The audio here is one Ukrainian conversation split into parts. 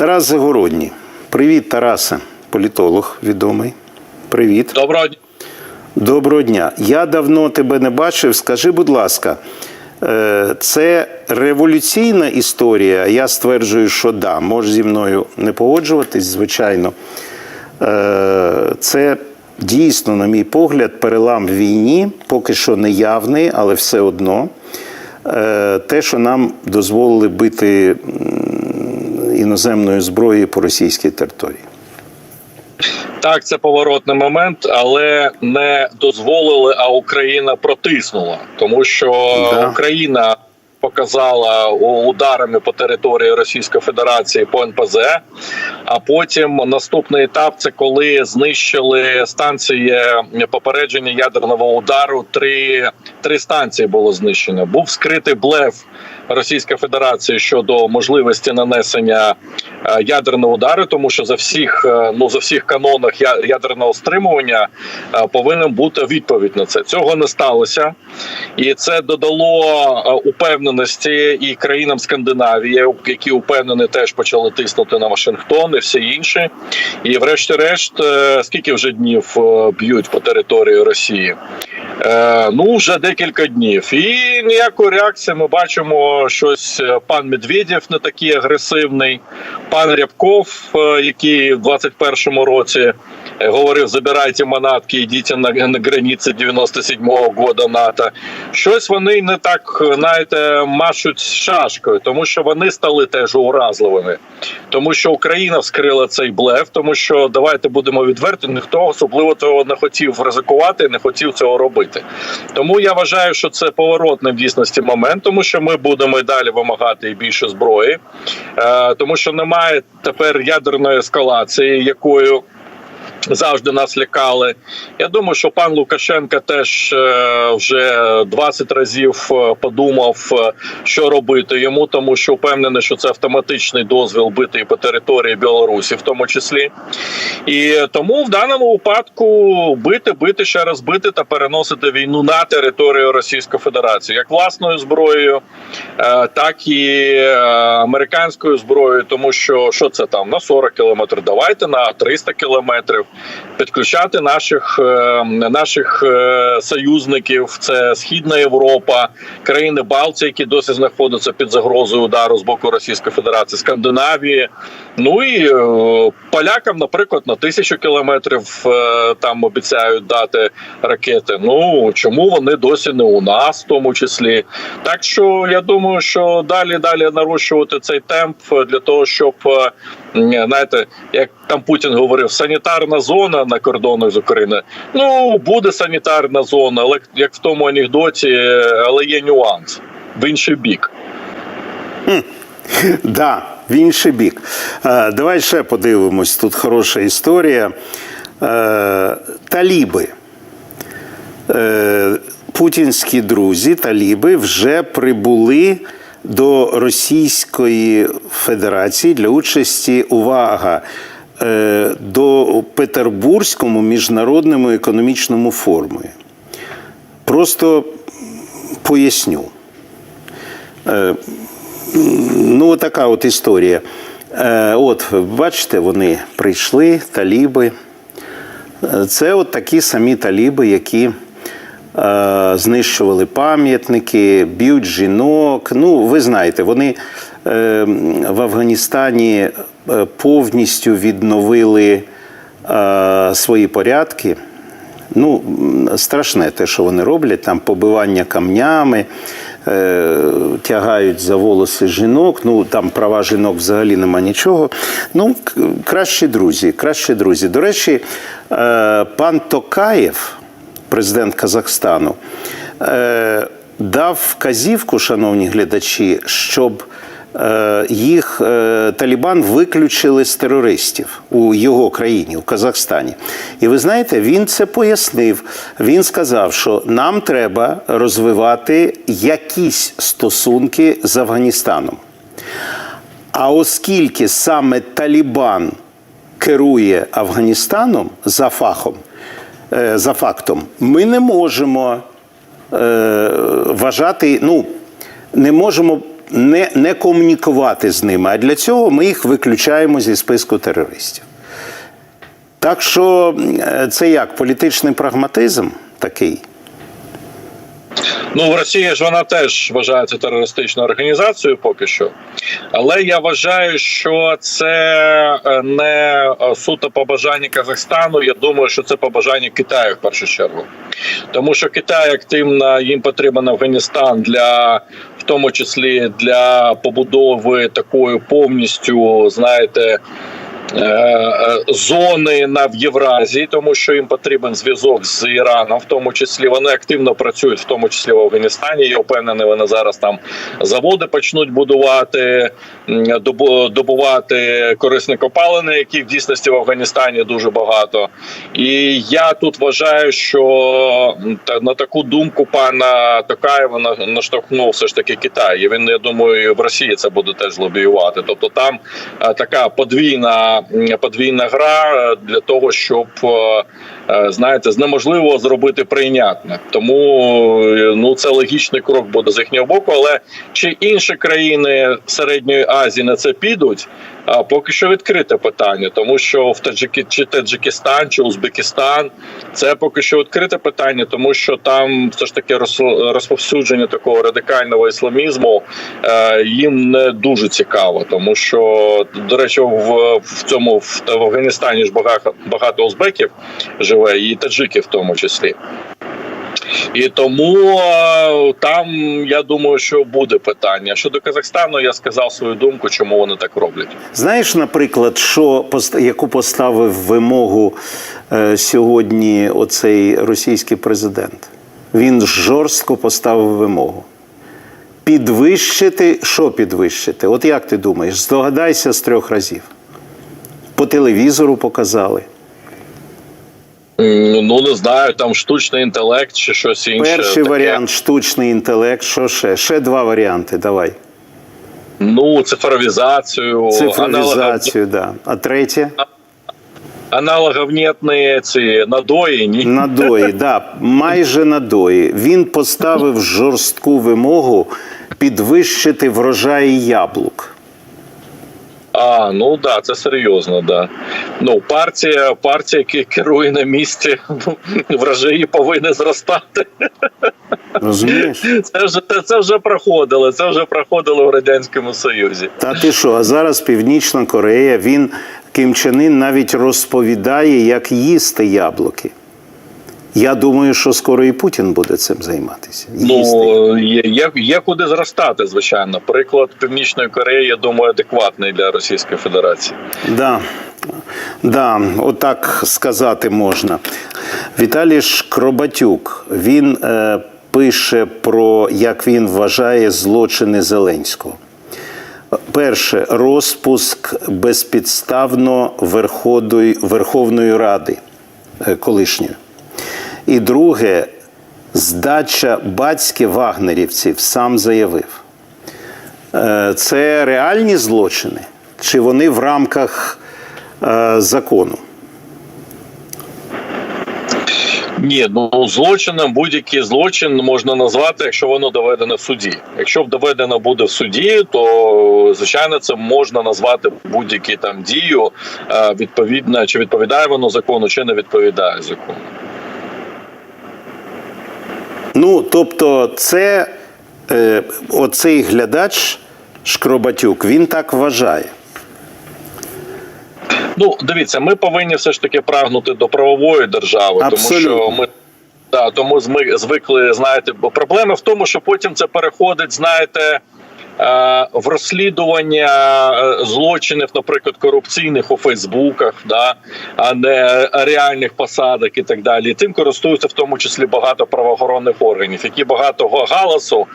Тарас Загородній. Привіт, Тарасе, політолог відомий. Привіт. Доброго дня. Доброго дня. Я давно тебе не бачив. Скажи, будь ласка, е, це революційна історія? Я стверджую, що да. Можеш зі мною не погоджуватись, звичайно. Е, Це дійсно, на мій погляд, перелам в війні, поки що не явний, але все одно. Е, Те, що нам дозволили бити м, зброї по російській території. Так, це поворотний момент, але не дозволили, а Україна протиснула, тому що Да. Україна показала ударами по території Російської Федерації по НПЗ. А потім наступний етап це коли знищили станції попередження ядерного удару. Три, три станції було знищено. Був скритий блеф Російської Федерації щодо можливості нанесення е, ядерного удару, тому що за всіх е, ну за всіх канонах ядерного стримування е, повинен бути відповідь на це. Цього не сталося, і це додало е, упевненості і країнам Скандинавії, які упевнені теж почали тиснути на Вашингтон і всі інші. І, врешті-решт, е, скільки вже днів е, б'ють по території Росії? Е, ну вже декілька днів, і ніякої реакції ми бачимо щось. Пан Медведєв не такий агресивний, пан Рябков, який в 21-му році говорив: забирайте манатки, йдіть на, на границі 97-го года НАТО. Щось вони не так знаєте, машуть шашкою, тому що вони стали теж уразливими, тому що Україна вскрила цей блеф, тому що давайте будемо відверті, ніхто особливо того не хотів ризикувати, не хотів цього робити. Тому я вважаю, що це поворотний в дійсності момент, тому що ми будемо і далі вимагати і більше зброї, е, тому що немає тепер ядерної ескалації, якою. Завжди нас лякали. Я думаю, що пан Лукашенко теж е, вже 20 разів е, подумав, е, що робити йому, тому що впевнений, що це автоматичний дозвіл бити по території Білорусі, в тому числі. І тому в даному випадку бити, бити ще раз бити та переносити війну на територію Російської Федерації, як власною зброєю, так і американською зброєю, тому що що це там на 40 кілометрів, давайте на 300 кілометрів підключати наших е, наших е, союзників. Це Східна Європа, країни Балтії, які досі знаходяться під загрозою удару з боку Російської Федерації, Скандинавії. Ну і е, полякам, наприклад, на тисячу кілометрів е, там обіцяють дати ракети. Ну чому вони досі не у нас, в тому числі? Так що я думаю, що далі далі нарощувати цей темп для того, щоб е, знаєте, як там Путін говорив, санітарна зона на кордонах з України. Ну буде санітарна зона, але як в тому анекдоті, але є нюанс в інший бік. Да, в інший бік. Е, Давай ще подивимось. Тут хороша історія. Е, Таліби. Е, Путінські друзі, таліби вже прибули до Російської Федерації для участі. Увага! До Петербурзькому міжнародному економічному форуму. Просто поясню. Ну, така от історія. Е, От, бачите, вони прийшли, таліби. Е, Це от такі самі таліби, які е, знищували пам'ятники, б'ють жінок. Ну, ви знаєте, вони е, в Афганістані е, повністю відновили е, свої порядки. Ну, страшне те, що вони роблять, там побивання камнями, е, тягають за волоси жінок. Ну, там права жінок взагалі нема нічого. Ну, кращі друзі, кращі друзі. До речі, е, пан Токаєв, президент Казахстану, е, дав вказівку, шановні глядачі, щоб їх е, Талібан виключили з терористів у його країні, у Казахстані. І ви знаєте, він це пояснив. Він сказав, що нам треба розвивати якісь стосунки з Афганістаном. А оскільки саме Талібан керує Афганістаном за фахом, е, за фактом, ми не можемо е, вважати, ну, не можемо не, не комунікувати з ними. А для цього ми їх виключаємо зі списку терористів. Так що е, це як політичний прагматизм такий. Ну в Росії ж вона теж вважається терористичною організацією поки що. Але я вважаю, що це е, не е, суто побажання Казахстану. Я думаю, що це побажання Китаю в першу чергу. Тому що Китай активно їм потрібен Афганістан для в тому числі для побудови такої повністю, знаєте. Е, е, Зони на в Євразії, тому що їм потрібен зв'язок з Іраном, в тому числі вони активно працюють, в тому числі в Афганістані. Я впевнений, вони зараз там заводи почнуть будувати, добувати корисні копалини, яких в дійсності в Афганістані дуже багато. І я тут вважаю, що на таку думку пана Токаєва на- наштовхнув все ж таки Китай. І він я думаю, в Росії це буде теж лобіювати. Тобто там е, така подвійна подвійна гра е, для того, щоб е, знаєте, з неможливого зробити прийнятне. Тому е, ну це логічний крок буде з їхнього боку. Але чи інші країни середньої Азії на це підуть? А поки що відкрите питання, тому що в Таджики чи Таджикистан, чи Узбекистан це поки що відкрите питання, тому що там все ж таки роз- розповсюдження такого радикального ісламізму е, їм не дуже цікаво, тому що до речі, в, в цьому в Афганістані ж багато багато узбеків живе, і таджиків в тому числі. І тому там я думаю, що буде питання. Щодо Казахстану, я сказав свою думку, чому вони так роблять. Знаєш, наприклад, що яку поставив вимогу е, сьогодні оцей російський президент? Він жорстко поставив вимогу. Підвищити, що підвищити? От як ти думаєш? Здогадайся з трьох разів. По телевізору показали. Ну не знаю, там штучний інтелект чи щось інше. Перший таке. варіант штучний інтелект. Що ще? Ще два варіанти. Давай. Ну, цифровізацію, Цифровізацію, да. А третє? аналоговнітні ці надоїні. Надої, да, майже надої. Він поставив жорстку вимогу підвищити врожаї яблук. А, ну да, це серйозно, да. Ну, партія, партія, яка керує на місці, врожаї повинні зростати. Розумієш? Це вже це, це вже проходило. Це вже проходило в радянському союзі. Та ти що? А зараз Північна Корея, він Ким Чен Ін навіть розповідає, як їсти яблуки. Я думаю, що скоро і Путін буде цим займатися. Ну є, є, є куди зростати, звичайно. Приклад Північної Кореї, я думаю, адекватний для Російської Федерації. Да. Да, отак сказати можна. Віталій Шкробатюк він е, пише про, як він вважає, злочини Зеленського. Перше, розпуск безпідставно Верховної Ради е, колишньої. І друге, здача батьки вагнерівців сам заявив. Е, Це реальні злочини, чи вони в рамках е, закону? Ні, ну злочином будь-який злочин можна назвати, якщо воно доведено в суді. Якщо доведено буде в суді, то звичайно це можна назвати будь-які там дію е, відповідно, чи відповідає воно закону, чи не відповідає закону. Ну, тобто, це е, оцей глядач Шкробатюк, він так вважає. Ну, дивіться, ми повинні все ж таки прагнути до правової держави, Абсолютно. тому що ми. Да, тому ми звикли, знаєте, бо проблема в тому, що потім це переходить, знаєте, в розслідування е, злочинів, наприклад, корупційних у Фейсбуках, да, а не реальних посадок і так далі. Тим користуються в тому числі багато правоохоронних органів, які багато галасу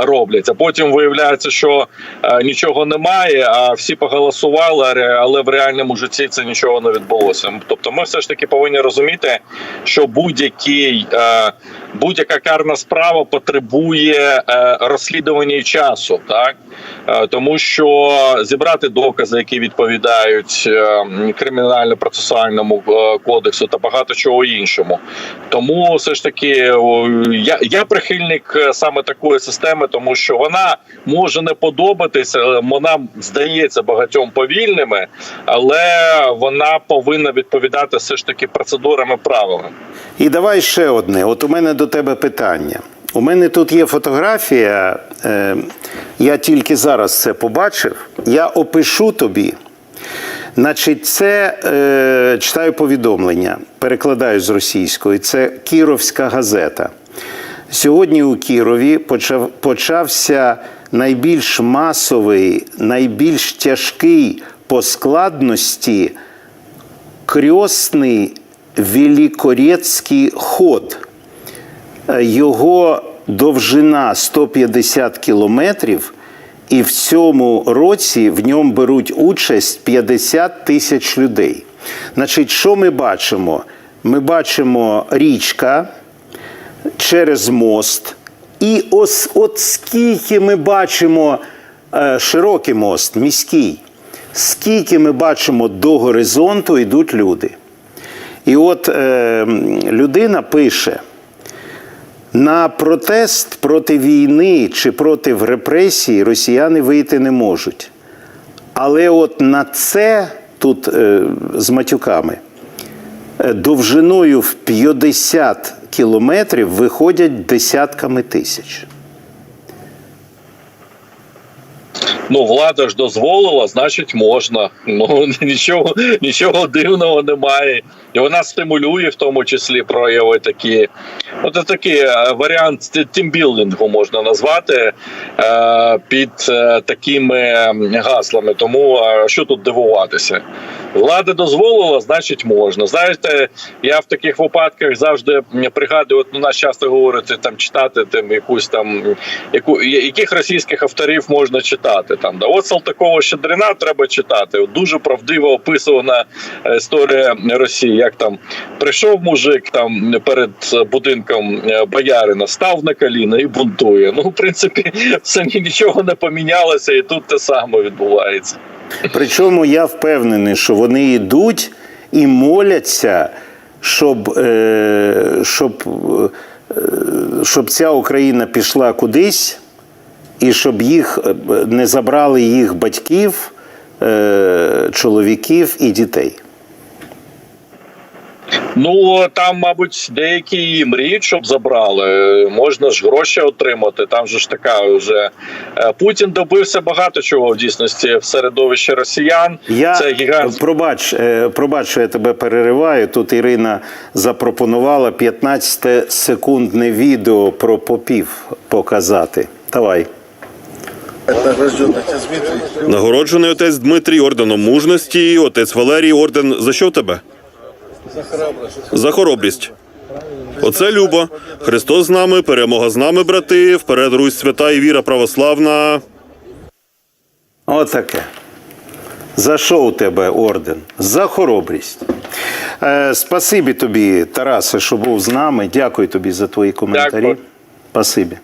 роблять. А потім виявляється, що е, нічого немає, а всі поголосували, але в реальному житті це нічого не відбулося. Тобто, ми все ж таки повинні розуміти, що будь-який е, будь-яка карна справа потребує е, розслідування і часу, так тому що зібрати докази, які відповідають кримінально-процесуальному кодексу та багато чого іншому. Тому все ж таки, я, я прихильник саме такої системи, тому що вона може не подобатися, вона здається багатьом повільними, але вона повинна відповідати все ж таки процедурам і правилам. І давай ще одне. От у мене до тебе питання. У мене тут є фотографія. Е, я тільки зараз це побачив. Я опишу тобі. Значить, це е, читаю повідомлення, перекладаю з російської. Це Кіровська газета. Сьогодні у Кірові почав, почався найбільш масовий, найбільш тяжкий по складності крьосний Великорецький ход. Його довжина 150 кілометрів, і в цьому році в ньому беруть участь 50 тисяч людей. Значить, що ми бачимо? Ми бачимо річка через мост, і ось от скільки ми бачимо е, широкий мост, міський, скільки ми бачимо до горизонту йдуть люди. І от е, людина пише: на протест проти війни чи проти репресій росіяни вийти не можуть. Але от на це тут е, з матюками довжиною в 50 кілометрів виходять десятками тисяч. Ну, влада ж дозволила, значить можна. Ну нічого, нічого дивного немає. І вона стимулює в тому числі прояви такі. От це такий е, варіант тімбілдингу можна назвати е, під е, такими гаслами. Тому що тут дивуватися? Влада дозволила, значить можна. Знаєте, я в таких випадках завжди пригадую, от ну, нас часто говорять там читати там якусь там яку яких російських авторів можна читати. Там да от Салтакова Щедрина треба читати. Дуже правдиво описувана е, історія Росії. Як там прийшов мужик там перед будинком е, боярина, став на коліна і бунтує. Ну, в принципі, все нічого не помінялося, і тут те саме відбувається. Причому я впевнений, що вони йдуть і моляться, щоб, е, щоб, е, щоб ця Україна пішла кудись, і щоб їх е, не забрали їх батьків, е, чоловіків і дітей. Ну там, мабуть, деякі і мріють, щоб забрали. Можна ж гроші отримати. Там же ж така вже Е, Путін добився багато чого в дійсності в середовищі росіян. Я Це гігант. пробач, пробач, що я тебе перериваю. Тут Ірина запропонувала 15-секундне відео про попів показати. Давай. Награжден отец Дмитрий. Нагороджений отець Дмитрій орденом мужності, отець Валерій орден за що в тебе? За хоробрість. Оце Люба. Христос з нами, перемога з нами, брати. Вперед Русь свята і віра православна. Отаке. За що у тебе орден? За хоробрість. Е, спасибі тобі, Тарасе, що був з нами. Дякую тобі за твої коментарі. Дякую. Спасибі.